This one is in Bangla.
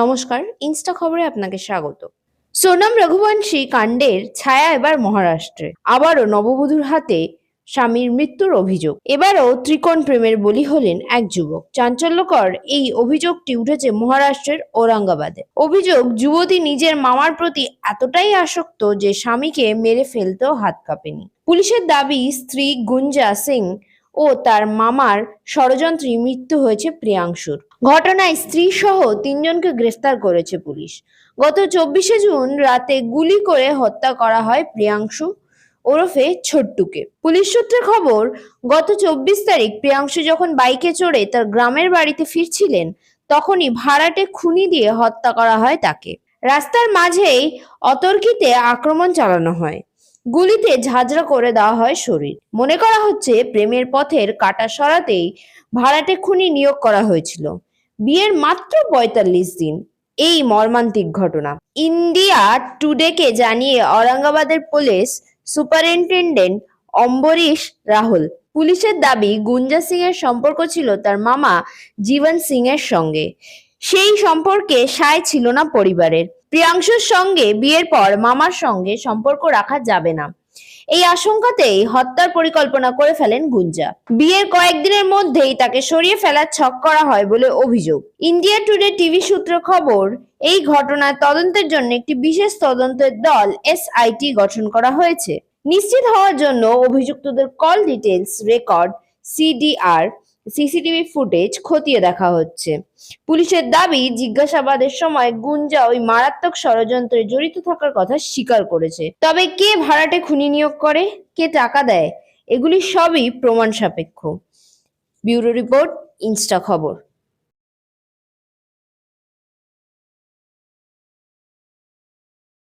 নমস্কার, ইনস্টা খবরে আপনাকে স্বাগত। সোনাম রঘুবংশী কাণ্ডের ছায়া এবার মহারাষ্ট্রে। আবারও নববধূর হাতে স্বামীর মৃত্যুর অভিযোগ। এবারও ত্রিকোণ প্রেমের বলি হলেন এক যুবক। চাঞ্চল্যকর এই অভিযোগটি উঠেছে মহারাষ্ট্রের ঔরঙ্গাবাদে। অভিযোগ, যুবতী নিজের মামার প্রতি এতটাই আসক্ত যে স্বামীকে মেরে ফেলতেও হাত কাঁপেনি। পুলিশের দাবি, স্ত্রী গুঞ্জা সিং ও তার মামার ষড়যন্ত্রে মৃত্যু হয়েছে প্রিয়াংশুর। ঘটনায় স্ত্রী সহ তিনজনকে গ্রেফতার করেছে পুলিশ। গত চব্বিশে জুন রাতে গুলি করে হত্যা করা হয় প্রিয়াংশু ওরফে ছোট্টুকে। পুলিশ সূত্রে খবর, গত চব্বিশ তারিখ প্রিয়াংশু যখন বাইকে চড়ে তার গ্রামের বাড়িতে ফিরছিলেন, তখনই ভাড়াটে খুনি দিয়ে হত্যা করা হয় তাকে। রাস্তার মাঝেই অতর্কিতে আক্রমণ চালানো হয়। গুলিতে ঝাঁঝরা করে দেওয়া হয় শরীর। মনে করা হচ্ছে প্রেমের পথের কাটা সরাতেই ভাড়াটে খুনি নিয়োগ করা হয়েছিল। বিয়ের মাত্র পঁয়তাল্লিশ দিন। এই মর্মান্তিক ঘটনা। ইন্ডিয়া টুডেকে জানিয়ে ঔরঙ্গাবাদের পুলিশ সুপারিনটেন্ডেন্ট অম্বরীশ রাহুল। পুলিশের দাবি, গুঞ্জা সিং এর সম্পর্ক ছিল তার মামা জীবন সিং এর সঙ্গে। সেই সম্পর্কে সায় ছিল না পরিবারের। প্রিয়াংশুর সঙ্গে বিয়ের পর মামার সঙ্গে সম্পর্ক রাখা যাবে না। এই আশঙ্কাতেই হত্যার পরিকল্পনা করে ফেলেন গুঞ্জা। বিয়ের কয়েকদিনের মধ্যেই তাকে সরিয়ে ফেলার ছক করা হয় বলে অভিযোগ। ইন্ডিয়া টুডে টিভি সূত্র খবর, এই ঘটনার তদন্তের জন্য একটি বিশেষ তদন্তের দল এসআইটি গঠন করা হয়েছে। নিশ্চিত হওয়ার জন্য অভিযুক্তদের call details record, CDR CCTV footage খতিয়ে দেখা হচ্ছে। পুলিশের দাবি, জিজ্ঞাসাবাদের সময় গুঞ্জা ওই মারাত্মক ষড়যন্ত্রে জড়িত থাকার কথা স্বীকার করেছে। তবে কে ভাড়াটে খুনি নিয়োগ করে? কে টাকা দেয়? এগুলি সবই প্রমাণ সাপেক্ষ। ব্যুরো রিপোর্ট, ইনস্টা খবর।